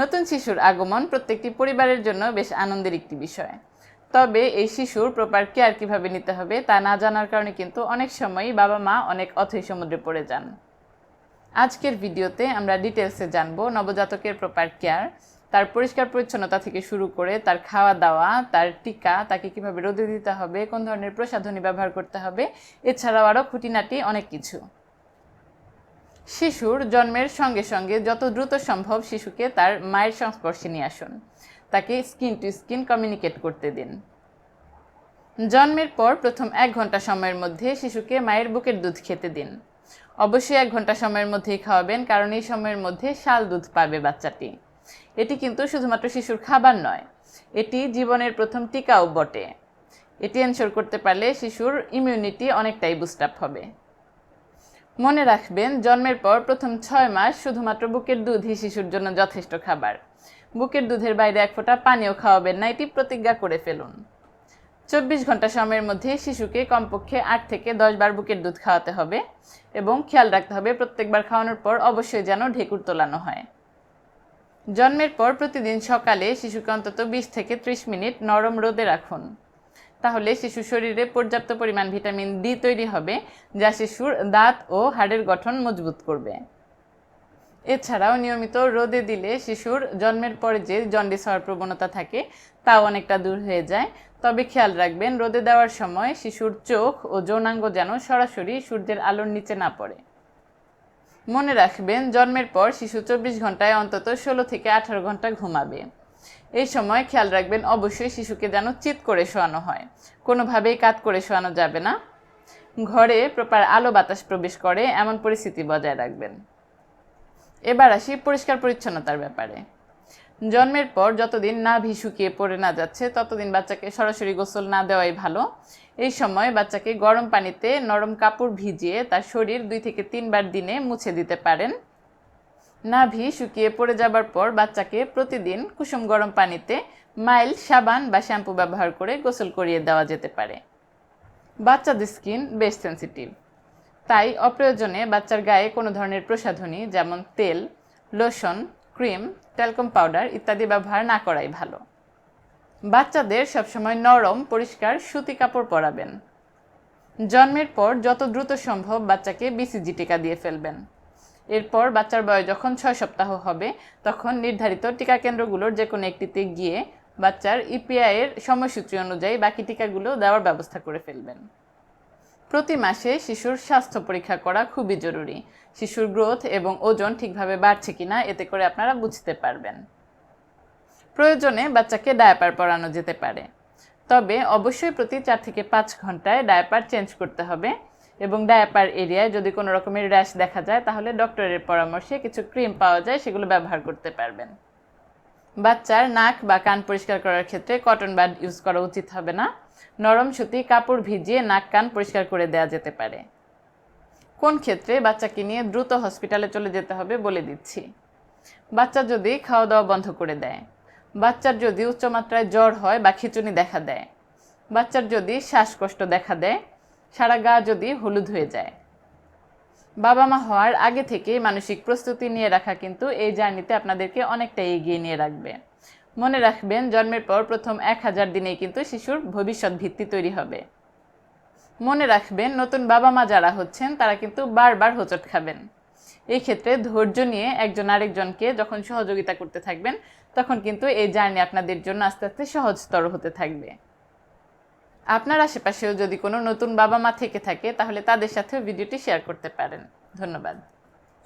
নতুন শিশুর আগমন প্রত্যেকটি পরিবারের জন্য বেশ আনন্দের একটি বিষয়। তবে এই শিশুর প্রপার কেয়ার কীভাবে নিতে হবে তা না জানার কারণে কিন্তু অনেক সময়ই বাবা মা অনেক অথৈ সমুদ্রে পড়ে যান। আজকের ভিডিওতে আমরা ডিটেলসে জানব নবজাতকের প্রপার কেয়ার তার পরিষ্কার পরিচ্ছন্নতা থেকে শুরু করে তার খাওয়া দাওয়া, তার টিকা, তাকে কীভাবে রোদে দিতে হবে, কোন ধরনের প্রসাধনী ব্যবহার করতে হবে, এছাড়াও আরও খুঁটিনাটি অনেক কিছু। শিশুর জন্মের সঙ্গে সঙ্গে যত দ্রুত সম্ভব শিশুকে তার মায়ের সংস্পর্শে নিয়ে আসুন। তাকে স্কিন টু স্কিন কমিউনিকেট করতে দিন। জন্মের পর প্রথম এক ঘণ্টা সময়ের মধ্যে শিশুকে মায়ের বুকের দুধ খেতে দিন। অবশ্যই এক ঘণ্টা সময়ের মধ্যেই খাওয়াবেন, কারণ এই সময়ের মধ্যে শাল দুধ পাবে বাচ্চাটি। এটি কিন্তু শুধুমাত্র শিশুর খাবার নয়, এটি জীবনের প্রথম টিকাও বটে। এটি এনশোর করতে পারলে শিশুর ইমিউনিটি অনেকটাই বুস্ট আপ হবে। মনে রাখবেন, জন্মের পর প্রথম ছয় মাস শুধুমাত্র বুকের দুধই শিশুর জন্য যথেষ্ট খাবার। বুকের দুধের বাইরে এক ফোঁটা পানিও খাওয়াবেন না, এটি প্রতিজ্ঞা করে ফেলুন। চব্বিশ ঘণ্টা সময়ের মধ্যে শিশুকে কমপক্ষে আট থেকে দশ বার বুকের দুধ খাওয়াতে হবে এবং খেয়াল রাখতে হবে প্রত্যেকবার খাওয়ানোর পর অবশ্যই যেন ঢেকুর তোলানো হয়। জন্মের পর প্রতিদিন সকালে শিশুকে অন্তত বিশ থেকে ত্রিশ মিনিট নরম রোদে রাখুন। তাহলে শিশু শরীরে পর্যাপ্ত পরিমাণ ভিটামিন ডি তৈরি হবে, যা শিশুর দাঁত ও হাড়ের গঠন মজবুত করবে। এছাড়াও নিয়মিত রোদে দিলে শিশুর জন্মের পরে যে জন্ডিস হওয়ার প্রবণতা থাকে, তাও অনেকটা দূর হয়ে যায়। তবে খেয়াল রাখবেন, রোদে দেওয়ার সময় শিশুর চোখ ও যৌনাঙ্গ যেন সরাসরি সূর্যের আলোর নিচে না পড়ে। মনে রাখবেন, জন্মের পর শিশু চব্বিশ ঘন্টায় অন্তত ষোলো থেকে আঠারো ঘণ্টা ঘুমাবে। এই সময় খেয়াল রাখবেন, অবশ্যই শিশুকে যেন চিৎ করে শোয়ানো হয়। কোনোভাবেই কাত করে শোয়ানো যাবে না। ঘরে প্রপার আলো বাতাস প্রবেশ করে, এমন পরিস্থিতি বজায় রাখবেন। এবার আসি পরিষ্কার পরিচ্ছন্নতার ব্যাপারে। জন্মের পর যতদিন না ভি শুকিয়ে পড়ে না যাচ্ছে, ততদিন বাচ্চাকে সরাসরি গোসল না দেওয়াই ভালো। এই সময় বাচ্চাকে গরম পানিতে নরম কাপড় ভিজিয়ে তার শরীর দুই থেকে তিনবার দিনে মুছে দিতে পারেন। নাভি শুকিয়ে পড়ে যাবার পর বাচ্চাকে প্রতিদিন কুসুম গরম পানিতে মাইল সাবান বা শ্যাম্পু ব্যবহার করে গোসল করিয়ে দেওয়া যেতে পারে। বাচ্চাদের স্কিন বেশ সেন্সিটিভ। তাই অপ্রয়োজনে বাচ্চার গায়ে কোনো ধরনের প্রসাধনী যেমন তেল, লোশন, ক্রিম, ট্যালকম পাউডার ইত্যাদি ব্যবহার না করাই ভালো। বাচ্চাদের সবসময় নরম, পরিষ্কার সুতি কাপড় পরাবেন। জন্মের পর যত দ্রুত সম্ভব বাচ্চাকে বিসিজি টিকা দিয়ে ফেলবেন। এরপর বাচ্চার বয়স যখন ছয় সপ্তাহ হবে, তখন নির্ধারিত টিকা কেন্দ্রগুলোর যে কোনো একটিতে গিয়ে বাচ্চার ইপিআইয়ের সময়সূচি অনুযায়ী বাকি টিকাগুলো দেওয়ার ব্যবস্থা করে ফেলবেন। প্রতি মাসে শিশুর স্বাস্থ্য পরীক্ষা করা খুবই জরুরি। শিশুর গ্রোথ এবং ওজন ঠিকভাবে বাড়ছে কিনা এতে করে আপনারা বুঝতে পারবেন। প্রয়োজনে বাচ্চাকে ডায়াপার পরানো যেতে পারে। তবে অবশ্যই প্রতি চার থেকে পাঁচ ঘন্টায় ডায়াপার চেঞ্জ করতে হবে। এবং ডায়াপার এরিয়ায় যদি কোনো রকমের র্যাশ দেখা যায়, তাহলে ডক্টরের পরামর্শে কিছু ক্রিম পাওয়া যায়, সেগুলো ব্যবহার করতে পারবেন। বাচ্চার নাক বা কান পরিষ্কার করার ক্ষেত্রে কটন বাড ইউজ করা উচিত হবে না। নরম সুতি কাপড় ভিজিয়ে নাক কান পরিষ্কার করে দেওয়া যেতে পারে। কোন ক্ষেত্রে বাচ্চাকে নিয়ে দ্রুত হসপিটালে চলে যেতে হবে বলে দিচ্ছি। বাচ্চা যদি খাওয়া দাওয়া বন্ধ করে দেয়, বাচ্চার যদি উচ্চমাত্রায় জ্বর হয় বা খিচুনি দেখা দেয়, বাচ্চার যদি শ্বাসকষ্ট দেখা দেয় সারা গা যদি হলুদ হয়ে যায়। বাবা মা হওয়ার আগে থেকে মানসিক প্রস্তুতি নিয়ে রাখা কিন্তু এই জার্নিতে আপনাদেরকে অনেকটা এগিয়ে নিয়ে রাখবে। মনে রাখবেন, জন্মের পর প্রথম এক হাজার দিনেই কিন্তু শিশুর ভবিষ্যৎ ভিত্তি তৈরি হবে। মনে রাখবেন, নতুন বাবা মা যারা হচ্ছেন, তারা কিন্তু বারবার হোঁচট খাবেন। এই ক্ষেত্রে ধৈর্য নিয়ে একজন আরেকজনকে যখন সহযোগিতা করতে থাকবেন, তখন কিন্তু এই জার্নি আপনাদের জন্য আস্তে আস্তে সহজতর হতে থাকবে। আপনার আশেপাশেও যদি কোনো নতুন বাবা মা থেকে থাকে, তাহলে তাদের সাথেও ভিডিওটি শেয়ার করতে পারেন। ধন্যবাদ।